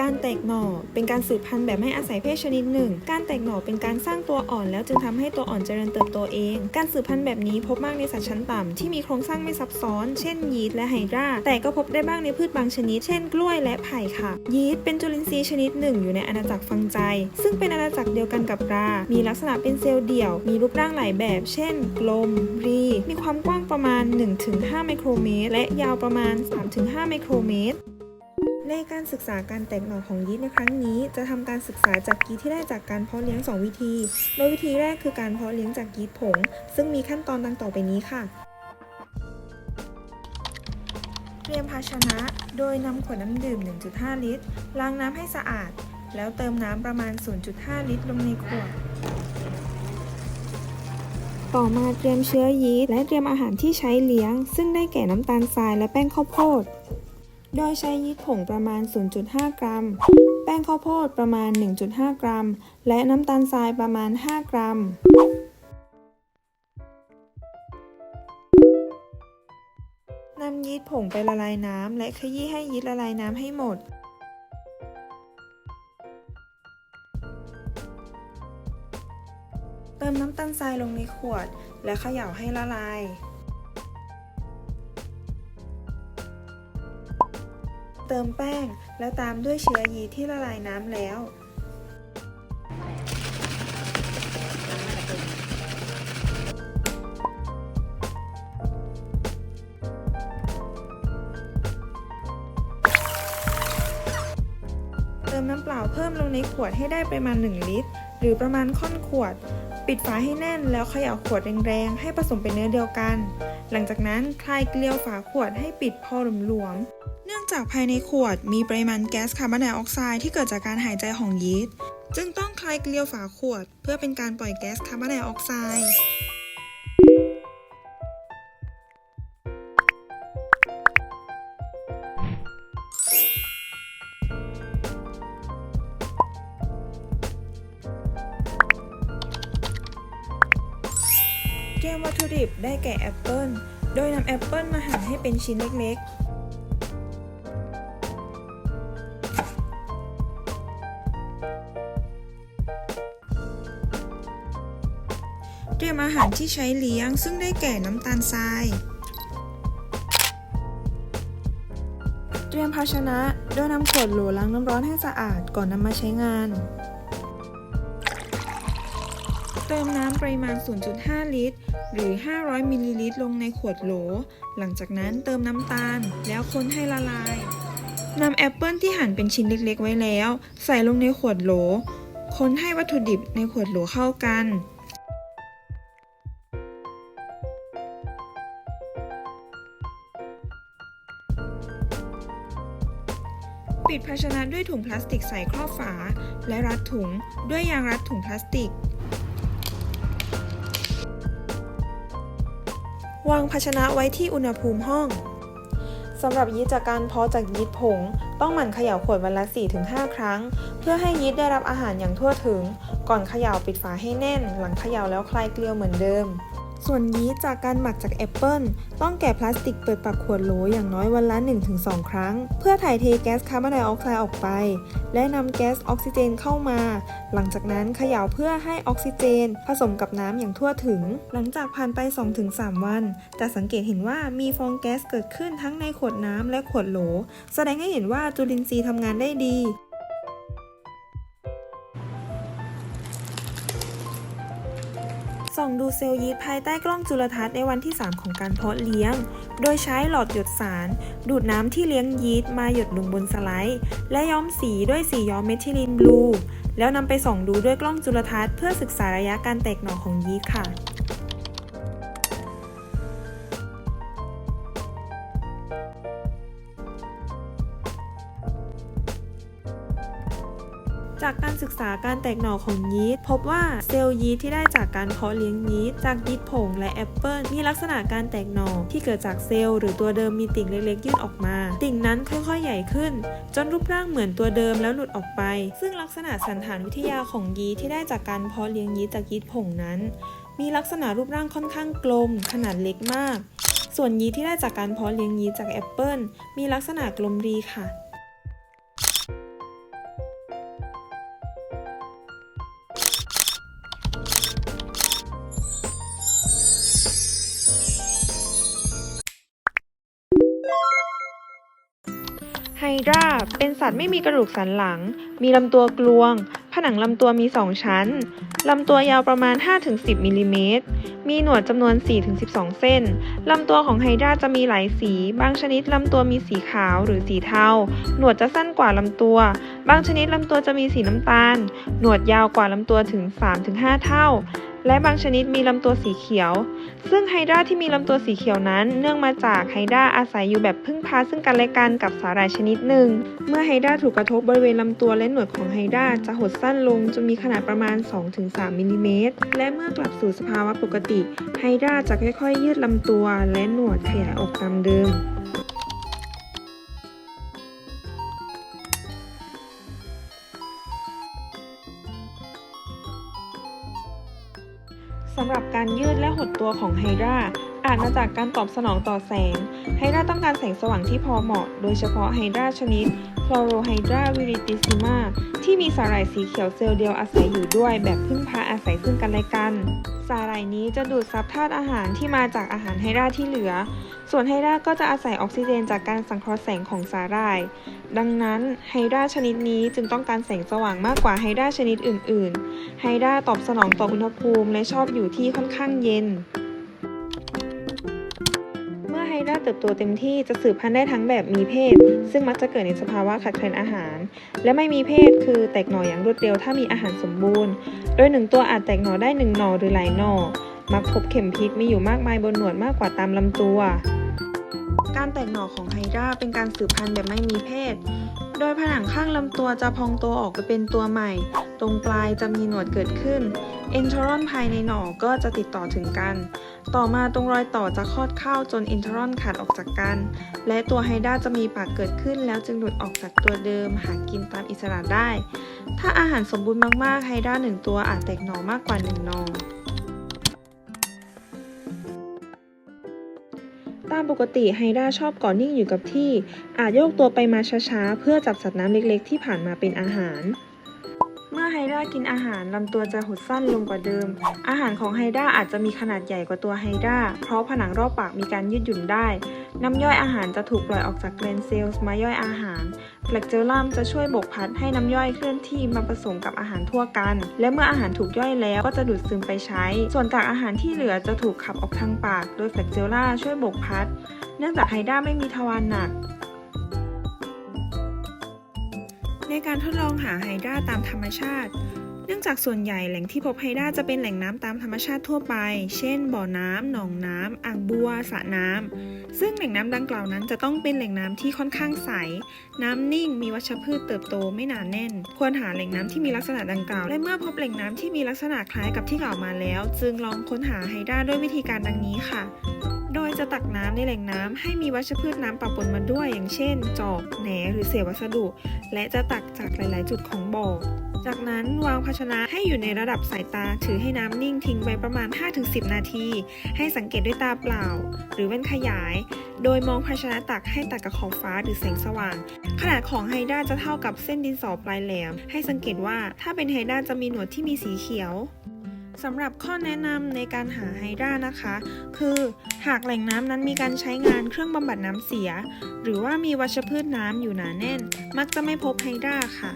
การแตกหน่อเป็นการสืบพันธุ์แบบไม่อาศัยเพศชนิดหนึ่ง การแตกหน่อเป็นการสร้างตัวอ่อนแล้วจึงทำให้ตัวอ่อนเจริญเติบโตเอง การสืบพันธุ์แบบนี้พบมากในสัตว์ชั้นต่ำที่มีโครงสร้างไม่ซับซ้อน เช่น ยีสต์และไฮดรา แต่ก็พบได้บ้างในพืชบางชนิด เช่น กล้วยและไผ่ค่ะ ยีสต์เป็นจุลินทรีย์ชนิดหนึ่งอยู่ในอาณาจักรฟังไจซึ่งเป็นอาณาจักรเดียวกันกับรา มีลักษณะเป็นเซลล์เดี่ยว มีรูปร่างหลายแบบ เช่น กลม รี มีความกว้างประมาณ 1-5 ไมโครเมตร และยาวประมาณ 3-5 ไมโครเมตร ในการศึกษาการแตกหน่อของยีสต์ในครั้งนี้ จะทำการศึกษาจากยีสต์ที่ได้จากการเพาะเลี้ยง 2 วิธี โดยวิธีแรกคือการเพาะเลี้ยงจากยีสต์ผง ซึ่งมีขั้นตอนดังต่อไปนี้ค่ะ เตรียมภาชนะ โดยนำขวดน้ำดื่ม 1.5 ลิตร ล้างน้ำให้สะอาด แล้วเติมน้ำประมาณ 0.5 ลิตรลงในขวดต่อมาเตรียมเชื้อยีสต์และเตรียมอาหารที่ใช้เลี้ยง ซึ่งได้แก่น้ำตาลทรายและแป้งข้าวโพด โดยใช้ยีสต์ผงประมาณ 0.5 กรัม แป้งข้าวโพดประมาณ 1.5 กรัม และน้ำตาลทรายประมาณ 5 กรัม นำยีสต์ผงไปละลายน้ำและขยี้ให้ยีสต์ละลายน้ำให้หมดเติมน้ำตาลทรายลงในขวด และเขย่าให้ละลาย เติมแป้ง แล้วตามด้วยเชื้อยีที่ละลายน้ำแล้ว เติมน้ำเปล่าเพิ่มลงในขวดให้ได้ประมาณ 1 ลิตร หรือประมาณค่อนขวด ปิดฝาให้แน่นแล้วเขย่าขวดแรงๆ ให้ผสมเป็นเนื้อเดียวกัน หลังจากนั้นคลายเกลียวฝาขวดให้ปิดพอหลวมๆ เนื่องจากภายในขวดมีปริมาณแก๊สคาร์บอนไดออกไซด์ที่เกิดจากการหายใจของยีสต์ จึงต้องคลายเกลียวฝาขวด เพื่อเป็นการปล่อยแก๊สคาร์บอนไดออกไซด์ เตรียมวัตถุดิบได้แก่แอปเปิลโดยนำแอปเปิลมาหั่นให้เป็นชิ้นเล็กๆ เตรียมอาหารที่ใช้เลี้ยงซึ่งได้แก่น้ำตาลทราย เตรียมภาชนะโดยนำขวดโหลล้างน้ำร้อนให้สะอาดก่อนนำมาใช้งาน เติมน้ำปริมาณ 0.5 ลิตร หรือ 500 มิลลิลิตร ลงในขวดโหล หลังจากนั้นเติมน้ำตาล แล้วคนให้ละลายนำแอปเปิลที่หั่นเป็นชิ้นเล็กๆ ไว้แล้ว ใส่ลงในขวดโหล คนให้วัตถุดิบในขวดโหลเข้ากัน ปิดภาชนะด้วยถุงพลาสติกใส่ครอบฝา และรัดถุงด้วยยางรัดถุงพลาสติก วางภาชนะไว้ที่อุณหภูมิห้องสำหรับยีสต์จากการเพาะจากยีสต์ผง ต้องหมั่นเขย่าขวดวันละ 4-5 ครั้ง เพื่อให้ยีสต์ได้รับอาหารอย่างทั่วถึง ก่อนเขย่าปิดฝาให้แน่น หลังเขย่าแล้วคลายเกลียวเหมือนเดิม ส่วนยีสต์จากการหมักจากแอปเปิลต้องแกะพลาสติกเปิดปากขวดโหลอย่างน้อยวันละ 1-2 ครั้ง เพื่อถ่ายเทแก๊สคาร์บอนไดออกไซด์ออกไป และนำแก๊สออกซิเจนเข้ามา หลังจากนั้นเขย่าเพื่อให้ออกซิเจน ผสมกับน้ำอย่างทั่วถึง หลังจากผ่านไป 2-3 วัน จะสังเกตเห็นว่ามีฟองแก๊สเกิดขึ้นทั้งในขวดน้ำและขวดโหล แสดงให้เห็นว่าจุลินทรีย์ทำงานได้ดี ส่องดูเซลล์ยีสต์ภายใต้กล้องจุลทรรศน์ในวันที่ 3 ของการเพาะเลี้ยง โดยใช้หลอดหยดสาร ดูดน้ำที่เลี้ยงยีสต์มาหยดลงบนสไลด์ และย้อมสีด้วยสีย้อมเมทิลีนบลู แล้วนำไปส่องดูด้วยกล้องจุลทรรศน์เพื่อศึกษาระยะการแตกหน่อของยีสต์ค่ะ จากการศึกษาการแตกหน่อของยีสต์พบว่าเซลล์ยีสต์ที่ได้จากการเพาะเลี้ยงยีสต์จากยีสต์ผงและแอปเปิลมีลักษณะการแตกหน่อที่เกิดจากเซลล์หรือตัวเดิมมีติ่งเล็กๆยื่นออกมา ติ่งนั้นค่อยๆ ใหญ่ขึ้น จนรูปร่างเหมือนตัวเดิมแล้วหลุดออกไป ซึ่งลักษณะสันฐานวิทยาของยีสต์ที่ได้จากการเพาะเลี้ยงยีสต์จากยีสต์ผงนั้น มีลักษณะรูปร่างค่อนข้างกลม ขนาดเล็กมาก ส่วนยีสต์ที่ได้จากการเพาะเลี้ยงยีสต์จากแอปเปิลมีลักษณะกลมรีค่ะ ราเป็นสัตว์ไม่มีกระดูกสันหลัง มีลำตัวกลวง ผนังลำตัวมี 2 ชั้น ลำตัวยาวประมาณ 5-10มิลลิเมตร มีหนวดจำนวน 4-12 เส้น ลำตัวของไฮดราจะมีหลายสี บางชนิดลำตัวมีสีขาวหรือสีเทา หนวดจะสั้นกว่าลำตัว บางชนิดลำตัวจะมีสีน้ำตาล หนวดยาวกว่าลำตัวถึง 3-5 เท่า และบางชนิดมีลำตัวสีเขียว ซึ่งไฮดราที่มีลำตัวสีเขียวนั้น เนื่องมาจากไฮดราอาศัยอยู่แบบพึ่งพาซึ่งกันและกันกับสาหร่ายชนิดหนึ่ง เมื่อไฮดราถูกกระทบบริเวณลำตัวและหนวดของไฮดราจะหดสั้นลงจนมีขนาดประมาณ 2-3มิลลิเมตร และเมื่อกลับสู่สภาวะปกติ ไฮดราจะค่อยๆ ยืดลำตัวและหนวดขยายออกตามเดิมำหรับการยืดและหดตัวของไฮดราอาจมาจากการตอบสนองต่อแสง ไฮดราต้องการแสงสว่างที่พอเหมาะ โดยเฉพาะไฮดราชนิดคลอโรไฮดราวิริติซิมา ที่มีสาหร่ายสีเขียวเซลล์เดียวอาศัยอยู่ด้วยแบบพึ่งพาอาศัยซึ่งกันและกัน สาหร่ายนี้จะดูดซับธาตุอาหารที่มาจากอาหารไฮดราที่เหลือ ส่วนไฮดราก็จะอาศัยออกซิเจนจากการสังเคราะห์แสงของสาหร่าย ดังนั้นไฮดราชนิดนี้จึงต้องการแสงสว่างมากกว่าไฮดราชนิดอื่น ๆ ไฮดราตอบสนองต่ออุณหภูมิและชอบอยู่ที่ค่อนข้างเย็น ติบโตเต็มที่จะสืบพันธุ์ได้ทั้งแบบมีเพศ ซึ่งมักจะเกิดในสภาวะขาดแคลนอาหาร และไม่มีเพศคือแตกหน่ออย่างรวดเร็วถ้ามีอาหารสมบูรณ์ โดยหนึ่งตัวอาจแตกหน่อได้หนึ่งหน่อหรือหลายหน่อ มักพบเข็มพิษมีอยู่มากมายบนหนวดมากกว่าตามลำตัว การแตกหน่อของไฮดราเป็นการสืบพันธุ์แบบไม่มีเพศ โดยผนังข้างลำตัวจะพองตัวออกไปเป็นตัวใหม่ ตรงปลายจะมีหนวดเกิดขึ้น เอนทรอนภายในหน่อก็จะติดต่อถึงกัน ต่อมาตรงรอยต่อจะคลอดเข้าจนเอนทรอนขาดออกจากกัน และตัวไฮดราจะมีปากเกิดขึ้นแล้วจึงหลุดออกจากตัวเดิมหากินตามอิสระได้ ถ้าอาหารสมบูรณ์มากๆไฮดราหนึ่งตัวอาจแตกหน่อมากกว่าหนึ่งหน่อ ตามปกติไฮดราชอบเก่อนนิ่งอยู่กับที่ อาจโยกตัวไปมาช้าๆ เพื่อจับสัตว์น้ำเล็กๆ ที่ผ่านมาเป็นอาหารากินอาหารลำตัวจะหดสั้นลงกว่าเดิม อาหารของไฮดราอาจจะมีขนาดใหญ่กว่าตัวไฮดราเพราะผนังรอบปากมีการยืดหยุ่นได้ น้ำย่อยอาหารจะถูกปล่อยออกจากแกลนเซลล์มาย่อยอาหารแฟลกเจลลัมจะช่วยบกพัดให้น้ำย่อยเคลื่อนที่มาผสมกับอาหารทั่วกัน และเมื่ออาหารถูกย่อยแล้วก็จะดูดซึมไปใช้ ส่วนกากอาหารที่เหลือจะถูกขับออกทางปาก โดยแฟลกเจลล่าช่วยบกพัด เนื่องจากไฮด้าไม่มีทวารหนัก ในการทดลองหาไฮด้าตามธรรมชาติ เนื่องจากส่วนใหญ่แหล่งที่พบไฮด้าจะเป็นแหล่งน้ำตามธรรมชาติทั่วไป เช่น บ่อน้ำหนองน้ำอ่างบัวสระน้ำ ซึ่งแหล่งน้ำดังกล่าวนั้นจะต้องเป็นแหล่งน้ำที่ค่อนข้างใส น้ำนิ่ง มีวัชพืชเติบโตไม่หนานแน่น ควรหาแหล่งน้ำที่มีลักษณะดังกล่าว และเมื่อพบแหล่งน้ำที่มีลักษณะคล้ายกับที่กล่าวมาแล้ว จึงลองค้นหาไฮด้าด้วยวิธีการดังนี้ค่ะ โดยจะตักน้ำในแหล่งน้ำให้มีวัชพืชน้ำปะปนมาด้วย อย่างเช่น จอก แหน หรือเศษวัสดุ และจะตักจากหลาย ๆ จุดของบ่อ จากนั้นวางภาชนะให้อยู่ในระดับสายตา ถือให้น้ำนิ่งทิ้งไว้ประมาณ 5-10 นาที ให้สังเกตด้วยตาเปล่า หรือแว่นขยาย โดยมองภาชนะตักให้ตัดกับขอบฟ้าหรือแสงสว่าง ขนาดของไฮด้าจะเท่ากับเส้นดินสอปลายแหลม ให้สังเกตว่าถ้าเป็นไฮด้าจะมีหนวดที่มีสีเขียว สำหรับข้อแนะนำในการหาไฮดรานะคะ คือหากแหล่งน้ำนั้นมีการใช้งานเครื่องบำบัดน้ำเสีย หรือว่ามีวัชพืชน้ำอยู่หนาแน่น มักจะไม่พบไฮดราค่ะ